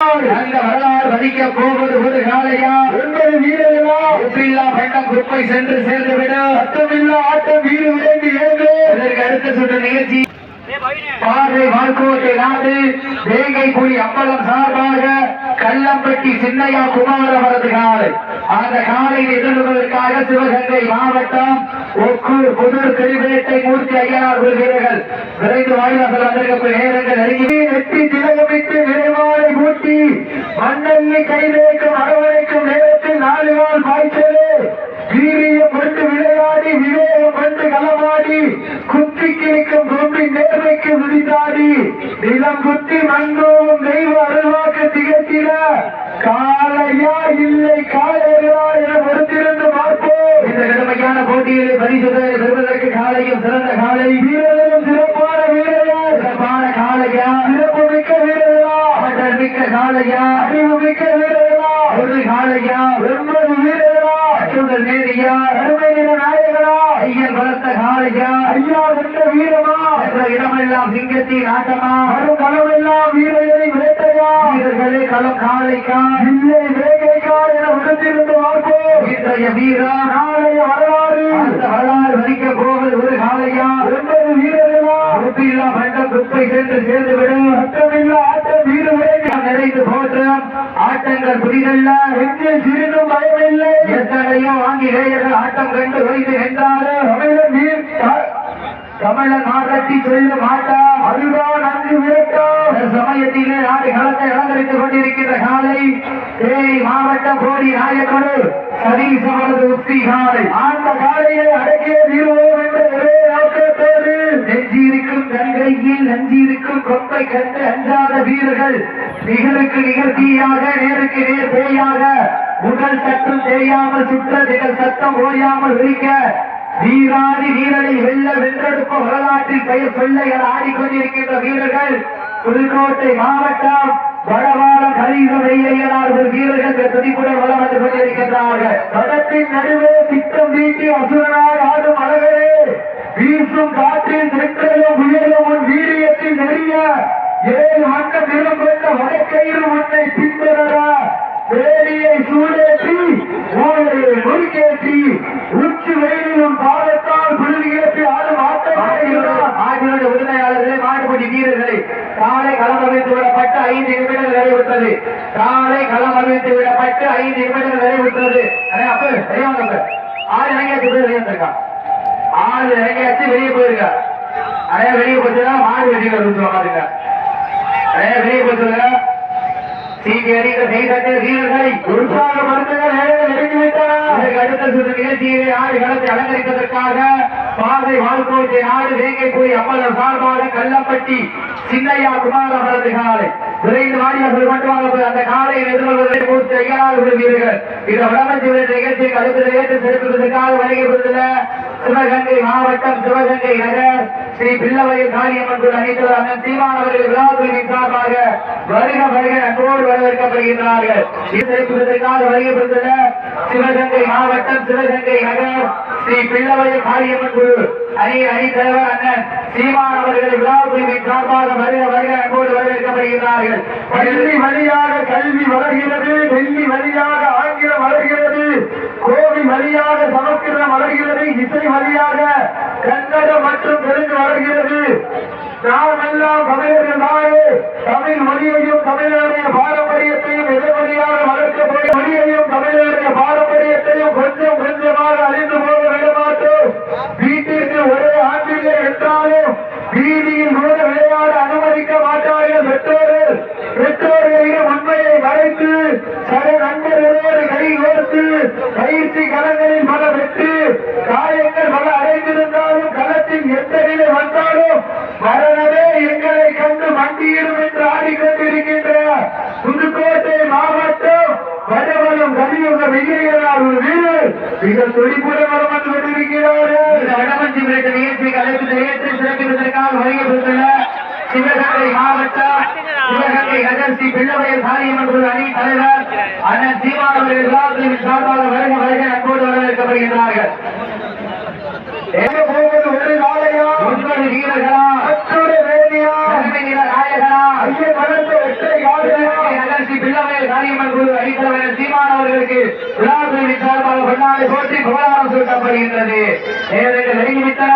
அந்த வரலாறு வதிக்க போவது ஒரு காலையா? ஒன்பது வீரர்களா? உப்பில்லா பண்டம் குப்பை சென்று சேர்ந்து விட சத்தமில்லா ஆட்டம் வீடு விளைந்து ஏங்கு இதற்கு அடுத்த சுற்று நிகழ்ச்சி பார்வை வாழ்க்கோட்டை நாடு வேங்கை புலி அப்பளம் சார்பாக கள்ளம்பட்டி சின்னையா குமார் அவரது காலை. அந்த காலை எதிர்கொள்வதற்காக சிவகங்கை மாவட்டம் ஒக்கூர் புதூர் திருவேட்டை மூர்த்தி ஐயனார் ஒரு விரைந்து வாயிலாசல் வந்திருக்கக்கூடிய நேரங்கள் அருகே வெட்டி திலகமிட்டு விரைவாலை மூட்டி மண்ணல்லி கைதேக்கும் அரவணைக்கும் நேரத்தில் நாலு நாள் நிலம் குத்தி மண்போவும் தெய்வ அருள்வாக்கு திகழ்த்திட. காலையா இல்லை காலையா என பொறுத்திருந்து பார்ப்போம். இந்த கடுமையான போட்டியில் பரிசுகளை பெறுவதற்கு காலையும் சிறந்த காலை வீரர்களும் சிறப்பான வீரர்கள். சிறப்பான காலையா சிறப்பு மிக்க வீரர்களா? ஆற்றல் மிக்க காலையா அறிவு மிக்க வீரர்களா? ஒரு காலையா ஒன்பது வீரர்களா? அச்சுதல் நேரியா? அருமை நிற நாயகனா? ஐயன் வளர்த்த காலையா ஐயா வென்ற வீரமா? என்ற இடமெல்லாம் சிங்கத்தின் ஆட்டமா? வரும் களமெல்லாம் வீரர்களை வேட்டையா வீரர்களே களம் காலைக்கா இல்லை வேகைக்கா என உடத்திருந்து பார்ப்போம் இன்றைய வீரா? நாளைய வரலாறு. அந்த வரலாறு வதிக்க போவது ஒரு காலையா ஒன்பது வீரர்களா? உப்பில்லா பண்டம் குப்பை சென்று சேர்ந்து விடும் சத்தமில்லா ஆட்டம் வீர விரைந்து நிறைந்து போற்றம். ஆட்டங்கள் புதிதல்ல. நெஞ்சில் சிறிதும் பயமில்லை. எத்தனையோ ஆங்கிலேயர்கள் ஆட்டம் கண்டு வைத்து நின்றாலும் தமிழன் வீர் கமல நாகத்தி மாற்றத்தி சொல்லும் ஆட்டம் அதுதான் நன்கு விரட்டம் சமயத்திலே நாடு களத்தை அலங்கரித்துக் கொண்டிருக்கின்ற காலை தேனி மாவட்ட போடி நாயக்கடு சதீஷ் அவரது உத்தி காலை. அந்த காலையை அடக்கிய தீர்வோம் என்ற ஒரே நோக்கத்தோடு நெஞ்சிருக்கும் கங்கையில் நஞ்சிருக்கும் கொப்பை கண்டு அஞ்சாத வீரர்கள் நிகருக்கு நிகழ்த்தியாக நேருக்கு நேர் பேயாக உடல் சற்றும் தெரியாமல் சுற்ற நிகழ் சத்தம் ஓயாமல் விரிக்க வீராதி வீரனை வெல்ல வென்றெடுப்ப வரலாற்றில் பெயர் சொல்ல என ஆடிக்கொண்டிருக்கின்ற வீரர்கள் புதுக்கோட்டை மாவட்டம் வடவாளம் கலீச வெய்யனார் ஒரு வீரர்கள் துடிப்புடன் வளம் வந்து கொண்டிருக்கின்றார்கள். கடத்தின் நடுவே திட்டம் வீட்டி அசுரனாய் ஆடும் அழகரே. வீசும் காற்றில் தென்றலும் உயரும் உன் வீரியத்தில் நெறிய. ஏழு வண்ண நிறம் கொண்ட வடக்கயிறு உன்னை ஆள் இறங்கியாச்சு ஆள் இறங்கியாச்சு வெளியே போயிருக்கா? அதே வெளியே போச்சுன்னா மாடு வெட்டி சொல்லுவாங்க அதே வெளியே போச்சுங்க சீட்டி அடிக்கிற வீரர்களை உற்சாக அடுத்த சுற்று நிகழ்ச்சியிலே ஆடு களத்தை அலங்கரிப்பதற்காக பாதை வாழ்க்கோட்டை நாடு வேங்கை போய் அம்மன் சார்பாக கள்ளப்பட்டி சின்னையா குமார அவரது காலை விரைந்து வாடியாசல் கொண்டு வாங்க அந்த காலையை எதிர்கொள்வதை பூர்த்தி ஐயனார் வீரர்கள். இந்த வடமஞ்சி நிகழ்ச்சியை அடுத்த ஏற்று சிறப்பிப்பதற்காக வருகிறது சிவகங்கை மாவட்டம் சிவகங்கை நகர் ஸ்ரீ பிள்ளவயல் காளியம்மன் குழு அனைத்து அண்ணன் சீமானவர்கள் விழாக்குழுவின் சார்பாக வருக வருக அன்போடு வரவேற்கப்படுகின்றார்கள். இது சிறப்பிப்பதற்காக வருகிறது சிவகங்கை மாவட்டம் சிவகங்கை நகர் ஸ்ரீ பிள்ளவயல் காளியம்மன் குழு அணி அணி தலைவர் அண்ணன் சீமானவர்கள் விழாக்குழுவின் சார்பாக வருக வருக அன்போடு வரவேற்கப்படுகிறார்கள் பள்ளி வழியாக கல்வி வளர்கிறது டெல்லி வழியாக ஆங்கிலம் வளர்கிறது கோவி வழியாக சமஸ்கிருதம் வளர்கிறது இசை வழியாக கன்னடம் மற்றும் தெலுங்கு வளர்கிறது. நாம் எல்லாம் தமிழர்கள் தானே தமிழ் மொழியையும் தமிழ்நாடு மிக துடிப்புடன் வரம் வந்து கொண்டிருக்கிறார்கள் இந்த வடமஞ்சி விரட்டு நிகழ்ச்சிக்கு அழைத்து ஏற்று சிறப்பிப்பதற்காக வருகிறதுள்ள சிவகங்கை மாவட்டம் சிவகங்கை நகர் ஸ்ரீ பிள்ளவையர் காளியம்மன் குழு அணி தலைவர் அண்ணன் சீமானவர்கள் விழாக்குழுவின் சார்பாக வருக வருக அன்போடு வரவேற்கப்படுகின்றார்கள். எங்க போவது ஒரு நாளையா? ஒன்பது வீரர்களா? மற்றொரு வேணியா தலைமை நில நாயகனா? ஐய மறந்த ஒற்றை காலையா நகர் ஸ்ரீ வீரர்களுக்கு விழாக்குழுவின் சார்பாக பொன்னாடை போற்றி புகழாரம் சூட்டப்படுகின்றது. நேரங்கள் நெருங்கிவிட்டன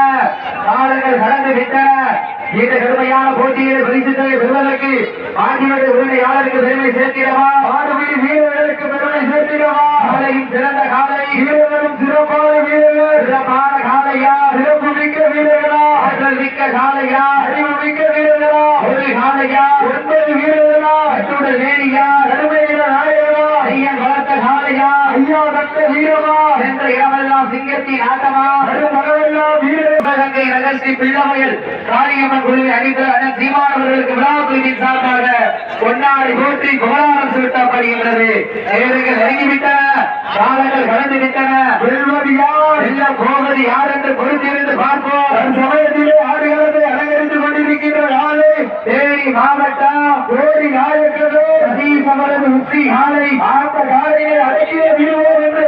காலங்கள் கடந்து விட்டன இந்த கடுமையான போட்டியில் பரிசு தொகை பெறுவதற்கு ஆட்சியுடைய உரிமையாளருக்கு பெருமை சேர்த்திடவா? ஆடுபிடி வீரர்களுக்கு பெருமை சேர்த்திடவா? காலையும் சிறந்த காலை. வீரர்களும் சிறப்பான வீரர்கள். சிறப்பான காலையா? சிறப்பு மிக்க வீரர்களா? ஆற்றல் மிக்க காலையா? அறிவு மிக்க வீரர்களா ஒரு காலையா ஒன்பது வீரர்களா அத்துடன் வேணியா கடுமையில நாயகரா ஐயன் வளர்த்த காலையா ஐயா தக்க வீரமா சென்ற இடமெல்லாம் சிங்கத்தின் ஆட்டமா மறுமகளெல்லாம் வீரர்கள். சிவகங்கை நகர்ச்சி பிள்ளமையில் காளியம்மன் குழுவை அணிந்த அண்ணன் சீமானவர்களுக்கு விழா குழுவின் சார்பாக பொன்னாடி போற்றி புகழாரம் சூட்டப்படுகின்றது நேரங்கள் நெருங்கிவிட்டன காலங்கள் கடந்து விட்டன. வெல்வது யார் எல்லாம் போவது யார் என்று பொறுத்திருந்து பார்ப்போம். தன் சமயத்திலே ஆடுகளத்தை அலங்கரித்துக் கொண்டிருக்கின்ற யாழை தேனி மாவட்டம். கோடி நாயக்கரே சதீசமரது உச்சி காலை ஆட்ட காலையை அடக்கிய விடுவோம் என்று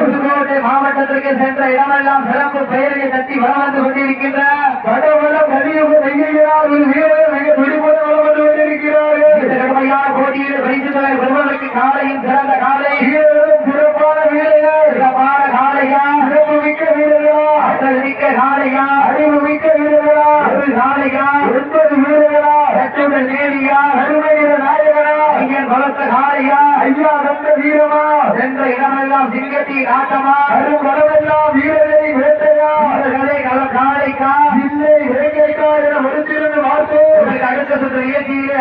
புதுக்கோட்டை மாவட்டத்திற்கு சென்ற இடமெல்லாம் சிறப்பு பெயரை தட்டி வளம் வந்து கொண்டிருக்கின்ற கடவுளம் கலியுக நெய்யார் ஒரு வீரர் மிக துடிப்புடன் வளம் வந்து கொண்டிருக்கிறார்கள் இந்த கடுமையான போட்டியில் பரிசு தலைவர் பெறுவதற்கு காலையின் சிறப்பு காலை வீரர்களும் சிறப்பான வீரர்கள் சிறப்பான காலையா சிறப்பு மிக்க வீரர்களா ஆற்றல் மிக்க காலையா அறிவு மிக்க வீரர்களா ஒரு காலையா ஒன்பது வீரர்களா சற்றுடன் நேரியா அருமையில நாயகனா ஐயன் வளர்த்த காலையா ஐயா தந்த வீரமா சென்ற இடமெல்லாம் சிங்கத்தின் ஆட்டமா அரும் வரவெல்லாம் வீரர்களை வேட்டையா வீரர்களே கல காலைக்கா இல்லை வேங்கைக்கா என மறுத்திருந்து பார்த்தோம் இதற்கு அடுத்த சுற்று நிகழ்ச்சியிலே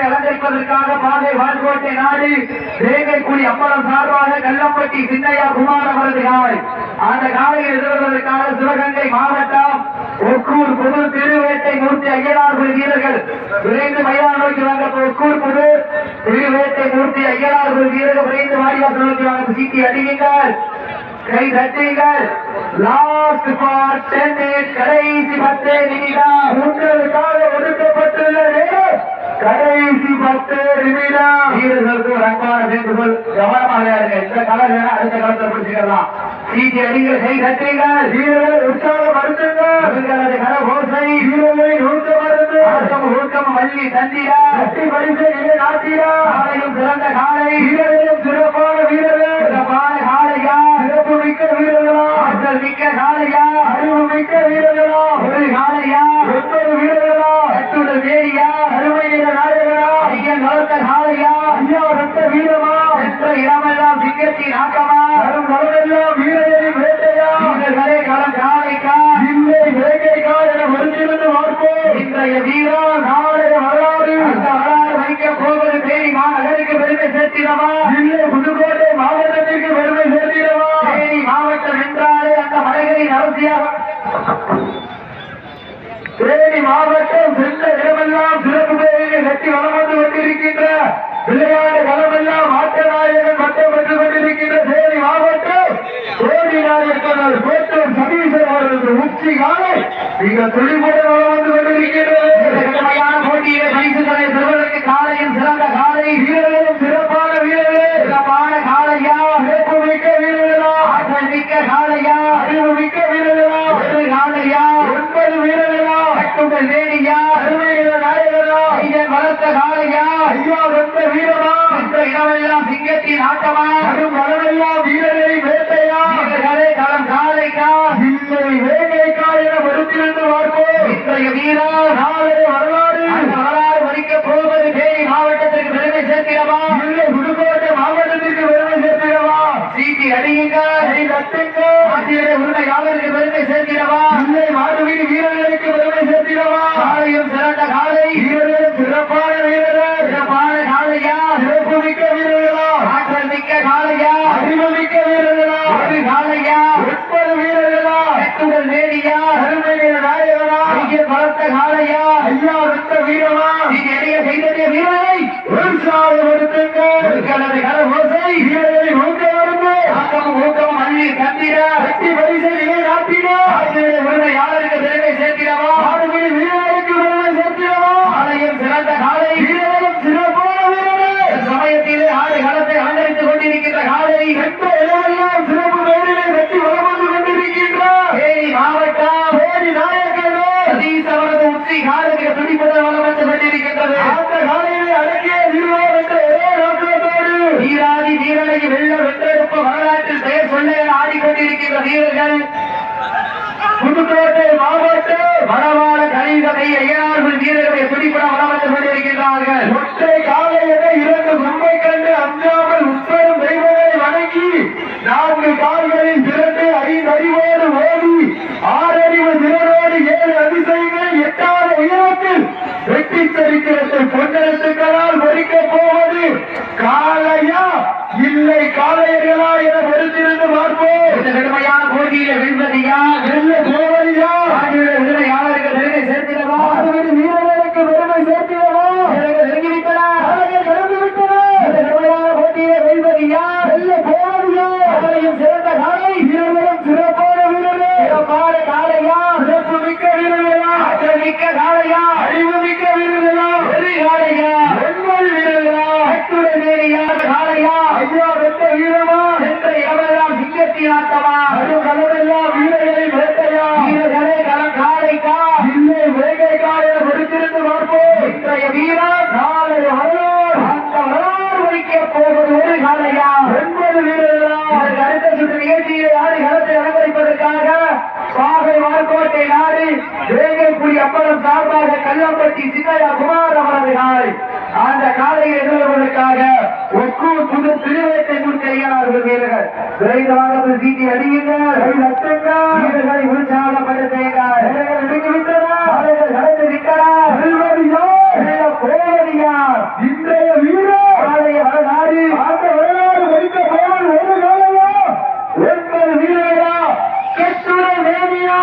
ஆறு அலங்கரிப்பதற்காக பாதை வான்கோட்டை நாடு வேங்கைக்குடி அம்பலம் சார்பாக கல்லம்பட்டி சின்னையா குமார் அவரது காலை அந்த காலையை எதிர்வதற்காக சிவகங்கை மாவட்டம் ஒக்கூர் புது திருவேட்டை மூர்த்தி ஐயனார்குடி வீரர்கள் விரைந்து மைதானம் நோக்கி வாங்க ஒக்கூர் புது திருவேட்டை மூர்த்தி ஐயனார்குடி வீரர்கள் விரைந்து வாரிவாசல் நோக்கி வாங்க சீட்டி அடியுங்கள். கை தட்டுங்கள். லாஸ்ட் பார்ட் டென் கடைசி பத்தே நிமிடம். உங்களுக்காக ஒதுக்கப்பட்டுள்ள நேரம் கடைசி பத்து நிமிடம். வீரர்களுக்கு ஒரு அன்பான வேண்டுகோள் கவனமாக இந்த கலர் வேணா அடுத்த களத்தை பிடிச்சிக்கலாம். சீட்டி அடிகள் கை தட்டுங்கள் வீரர்களை உற்சாகப்படுத்துங்கள். அவர்களது கரகோசை. வீரர்களை நூற்று மருந்து ஊக்கம் வள்ளி தந்திரா கட்டி பரிசை நிலை நாட்டினா காலையும் சிறந்த காலை. வீரர்களும் சிறப்பான வீரர்கள் சிறப்பான காலையா சிறப்பு மிக்க வீரர்களா ஆற்றல் மிக்க காலையா அறிவு மிக்க வீரர்களா ஒரு காலையா ஒன்பது வீரர்களா கட்டுடல் வேடியா அருமையில நாயகனா ஐயன் வளர்த்த காலையா ஐயா ரத்த வீரமா சென்ற இடமெல்லாம் சிங்கத்தின் ஆட்டமா வரும் வரவெல்லாம் வீரர்களின் வேட்டையா வீரர்களே களம் காலைக்கா இல்லை வேங்கைக்கா என மறுத்திருந்து பார்ப்போம் இன்றைய வீரா நாளைய வரலாறு அந்த வரலாறு வைக்க போவது தேனி மாநகருக்கு பெருமை சேர்த்திடவா? இல்லை புதுக்கோட்டை மாவட்டத்திற்கு பெருமை சேர்த்திடவா? தேனி மாவட்டம் என்றாலே அந்த மலைகளின் அரசியாக தேனி மாவட்டம் சென்ற இடமெல்லாம் சிறப்பு பெயரை கட்டி வளம் வந்து கொண்டிருக்கின்ற விளையாட்டு களமெல்லாம் ஆட்டநாயகன் பட்டம் பெற்றுக் கொண்டிருக்கின்ற தேனி மாவட்டம். தேனி நாயக்கர் கோட்டூர் சதீசன் அவர்களது உச்சி காலை மிக துடிப்புடன் வளம் வந்து கொண்டிருக்கின்றது. கடுமையான போட்டியிலே பரிசுகளை பெறுவதற்கு காலையும் சிறந்த காலை. வீரர்களும் சிறப்பான வீரர்களே சிறப்பான காலையா சிறப்பு மிக்க வீரர்களா ஆற்றல் மிக்க காலையா அறிவு மிக்க வீரர்களா ஒரு காலையா ஒன்பது வீரர்களா கட்டுடல் வேடியா அருமையில நாயகனா ஐயன் வளர்த்த காலையா ஐயா வந்த வீரமா இந்த இடமெல்லாம் சிங்கத்தின் ஆட்டமா வரும் வரவெல்லாம் வீரரை வேட்டையா? வீரர்களே களம் காலைக்கா. இல்லை என பார்ப்போம். இன்றைய வீரா. நாளைய வரலாறு. வரலாறு வலிக்க போவது தேனி மாவட்டத்திற்கு பெருமை சேர்த்திடவா? இல்லை புதுக்கோட்டை மாவட்டத்திற்கு பெருமை சேர்த்திடவா? சீட்டி அடியுங்க கை தட்டுங்க. ஆட்சியரை உரிமையாளருக்கு பெருமை சேர்த்திடவா? இல்லை மாடுவீடு வீரர்களுக்கு பெருமை சேர்த்திடவா காலையும் சிறந்த காலை வீரர்களும் சிறப்பான வீரர்கள் சிறப்பான காலையா சிறப்பு மிக்க வீரர்களா ஆற்றல் மிக்க காலையா அறிவு மிக்க வீரர்களா ஒரு காலையா ஒன்பது வீரர்களா கட்டுடல் வேடியா அருமையில நாயகனா வளர்த்த காலையா ஐயா வந்த வீரமா? சீட்டி அடிய செய்தறிய வீரரை? விவசாயம் எடுத்துங்க உங்களது கரகோசை? வீரர்களை ஊக்க வருங்க ஆக்கமும் ஊக்கமும் அள்ளி தந்திர வெற்றி பரிசை நிலை நாட்டினா ஆட்சியரை உரிமையாளருக்கு பெருமை சேர்த்திடவா மாடுபிடி வீரர்களுக்கு பெருமை சேர்த்திடவா காலையும் சிறந்த காலை வீரர்களும் சிறப்பான வீரர்கள் சமயத்திலே ஆடு களத்தை அலங்கரித்துக் கொண்டிருக்கின்ற காலை எந்த இடமெல்லாம் சிறப்பு வேடினை வெற்றி வளம் வந்து கொண்டிருக்கின்றார் தேனி மாவட்டம் தேடி நாயக்கனே சதீஷ் அவரது உச்சி காலத்துக்கு துடிப்புடன் வளம் வந்து கொண்டிருக்கின்றது அந்த காலையிலே அடக்கிய வீரர் என்ற ஒரே நோக்கத்தோடு வீரா வீரர்கள் புதுக்கோட்டை மாவட்டம் வடவாட கணிதத்தை ஐயனார்கள் வீரர்களுடைய துடிப்பட வளம் வந்து கொண்டிருக்கின்றார்கள் ஒற்றை காலையில இரண்டு மும்பை கண்டு அந்த உட்பெரும் தெய்வங்களை வணங்கி நான்கு கால்களில் திரண்டு ஐந்து அறிவோடு ஓடி ஆறறிவு திறனோடு ஏழு அதிசயங்கள் எட்டாத உயரத்தில் வெட்டி சரித்திரத்தை பொன்னெழுத்துக்களால் பொறிக்கப் போவது காளையா இல்லை காளையர்களா என பொறுத்திருந்து பார்ப்போம் இந்த கடுமையான போட்டியில வெல்வது யார் வெல்ல போவதியா ஆகியோட விருதை யாருக்கு பெருமை சேர்த்திடவா ஆறுவது வீரர்களுக்கு பெருமை சேர்த்திடவா வீரர்கள் நெருங்கிவிட்டன காளைகள் கடந்து விட்டன இந்த கடுமையான போட்டியில வெல்வது யார் வெல்ல போவதியா காலையும் சிறந்த காலை வீரர்களும் சிறப்பான வீரர்களே சிறப்பான காலையா சிறப்பு மிக்க வீரர்களா ஆற்றல் மிக்க காலையா அறிவு மிக்க வீரர்களா பெரிய காலையா ஒன்பது வீரர்களா அத்துறை வேலையான காலையா ஐயா வெட்ட வீரமா சென்ற இடமெல்லாம் சிங்கத்தின் ஆட்டமா அது களமெல்லாம் வீரர்களை வேட்டையா வீரர்களே களம் காலைக்கா இல்லை வேகை காலைய பொறுத்திருந்து பார்ப்போம் இன்றைய வீரர் நாளை வரலாறு அந்த வரலாறு வலிக்க போவது ஒரு காலையா ஒன்பது வீரர்களா அதற்கு அடுத்த சுற்று நிகழ்ச்சியை ஆடி களத்தை அலங்கரிப்பதற்காக பாகை வார்கோட்டை நாடு அப்பளம் சார்பாக கல்லம்பட்டி சின்னையா குமார் அவரது காலை. அந்த காலையை எதிர்கொள்வதற்காக ஒக்கூர் புது திருவேட்டை முன்கையாளர்கள் வீரர்கள். விரைவாக சீட்டி அடியுங்கள். வீரர்களை யார் இன்றைய வீரர். காலைய வரலாறு. அந்த வரலாறு முடிக்க போவது ஒரு காலையா? ஒன்பது வீரர்களா கெட்டுரை வேதியா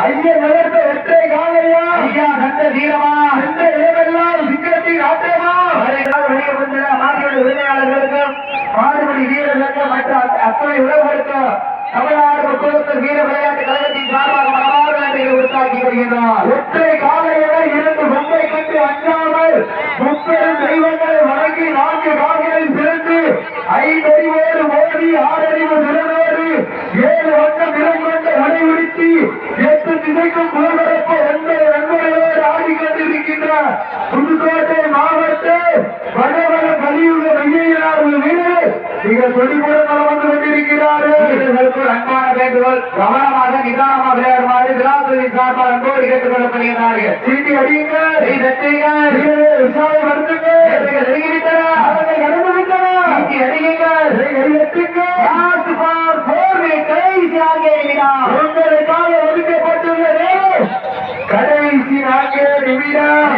ஐயன் வளர்த்த ஒற்றை காலையா? ஐயா கண்ட வீரமா இந்த இடமெல்லாம் சிங்கத்தின் ஆட்டமா வெளியே வந்த மாநில உரிமையாளர்களுக்கும் மாடுபடி வீரர்களுக்கும் மற்ற அத்த- அத்தனை உறவுகளுக்கும் தமிழ்நாடு முப்பத்தொரு வீர விளையாட்டு கழகத்தின் சார்பாக மனமார்ந்த நன்றிகளை உருவாக்கி வருகின்றோம் ஒற்றை காலையில இரண்டு பொம்மை கண்டு அஞ்சாமல் முப்பெரும் தெய்வங்களை வணங்கி நான்கு கால்களில் பிறந்து ஐந்தறிவோடு ஓடி ஆறறிவு திறனோடு ஏழு வண்ணம் நிறம் கொண்ட உடை எட்டு திசைக்கும் புலவரப்ப ஒன்பது நண்பர்களோடு ஆடிக்கொண்டிருக்கின்ற புதுக்கோட்டை மாவட்ட வடவள கலியுக மையினார் வீரர் மிக துடிப்புடன் வந்து கொண்டிருக்கிறார்கள். அன்பான வேண்டுகோள் கவனமாக நிதானமாக விளையாடுமாறு விழாக்குழுவின் சார்பாக அன்போடு கேட்டுக் கொள்ளப்படுகிறார்கள் சீட்டி அடியுங்கள். கை தட்டுங்கள் வீரர்கள் விசாரணை வீரர்கள் நெருங்கிவிட்டன அவர்கள் கடந்து விட்டனர் சீட்டி அடியுங்கள் Last for four meters ஆகிய நிமிடம் உங்களுக்காக நேரம் கடைசி நான்கே நிமிடம்.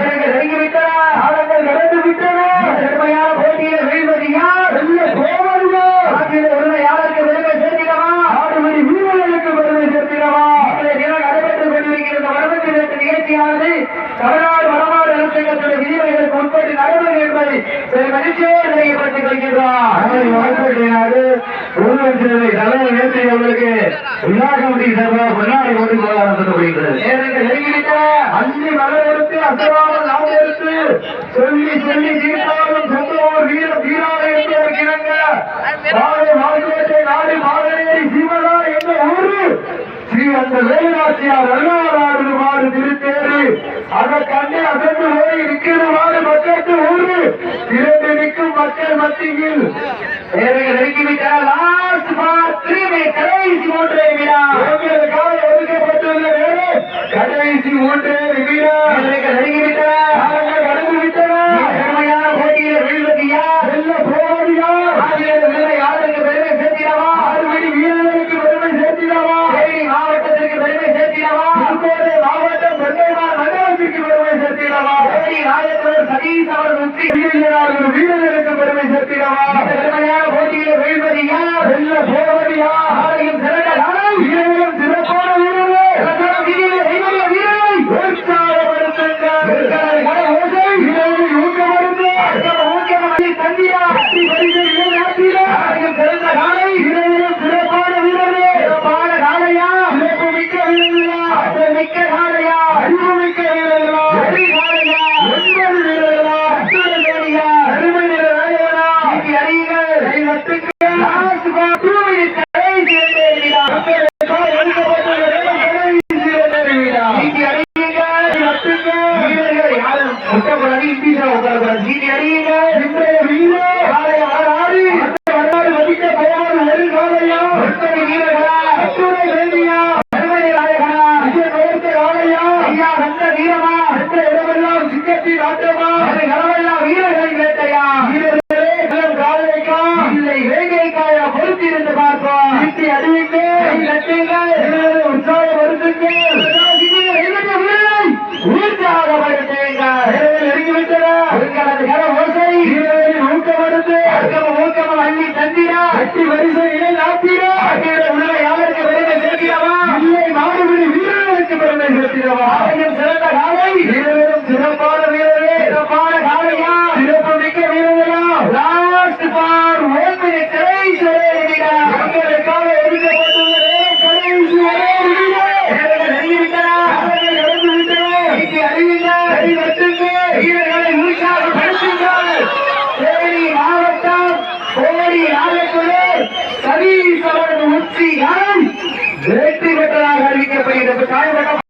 காலங்கள் கடந்து விட்டன கடுமையான போட்டியில் வீழ்வது யார்? வெல்ல ஆற்றில உரிமையாளருக்கு பெருமை சேர்த்திடவா ஆடுமணி வீரர்களுக்கு பெருமை சேர்த்திடவா இன்றைய தினம் நடைபெற்றுக் கொண்டிருக்கிற இந்த வரலாற்று வேட்டு நிகழ்ச்சியானது தமிழ்நாடு வடமாடு அரசாங்கத்துடைய விதிமுறைகளுக்கு உட்பட்டு நடைபெறும் என்பதை பெரும் மகிழ்ச்சியோடு தெரியப்படுத்திக் கொள்கின்றோம். நாடு ஒருவர் சிலரை தலைவர் நேற்று அவர்களுக்கு விழா கமிட்டி சார்பாக பொன்னாடை போராடப்படுகிறது நேரங்கள் நெருங்கிவிட்டன அள்ளி மலரெடுத்து அசராமல் நாம் எடுத்து சொல்லி சொல்லி தீர்த்தாலும் சொந்தவோர் வீர வீராக என்பவர் கிழங்க. வாழை வாழ்க்கோட்டை நாடு மாதனேரி சீமலா என்ற ஊரு. ஸ்ரீ அந்த அசந்து போய் மக்களுக்கு ஊரு. இரண்டு நிற்கும் மக்கள் மத்தியில் நேரங்கள் நெருங்கிவிட்டன லாஸ்ட் ஃபார் த்ரீ மே கடைசி மூன்றே நிமிடம் உங்களுக்காக ஒதுக்கப்பட்டுள்ள நேரம் கடைசி மூன்று நிமிடம் நேரங்கள் நெருங்கிவிட்டன காலங்கள் கடந்து விட்டன. கடுமையான போட்டியில் யார்? வெல்ல போவது யார்? ஆசிரியர் உரிமையாளருக்கு பெருமை சேர்த்திடவா? ஆறுமணி வீரர்களுக்கு பெருமை சேர்த்திடவா? தேனி மாவட்டத்திற்கு பெருமை சேர்த்திடவா? புதுக்கோட்டை மாவட்டம் பெண்ணைமார் நகரத்திற்கு பெருமை சேர்த்திடவா? தேனி ராஜேந்திரன் சதீஷ் அவர்கள் உச்சி தந்திரா சதீஸ்வரன் வெற்றி பெற்றதாக அறிவிக்கப்படுகிறது. காயப்பட்ட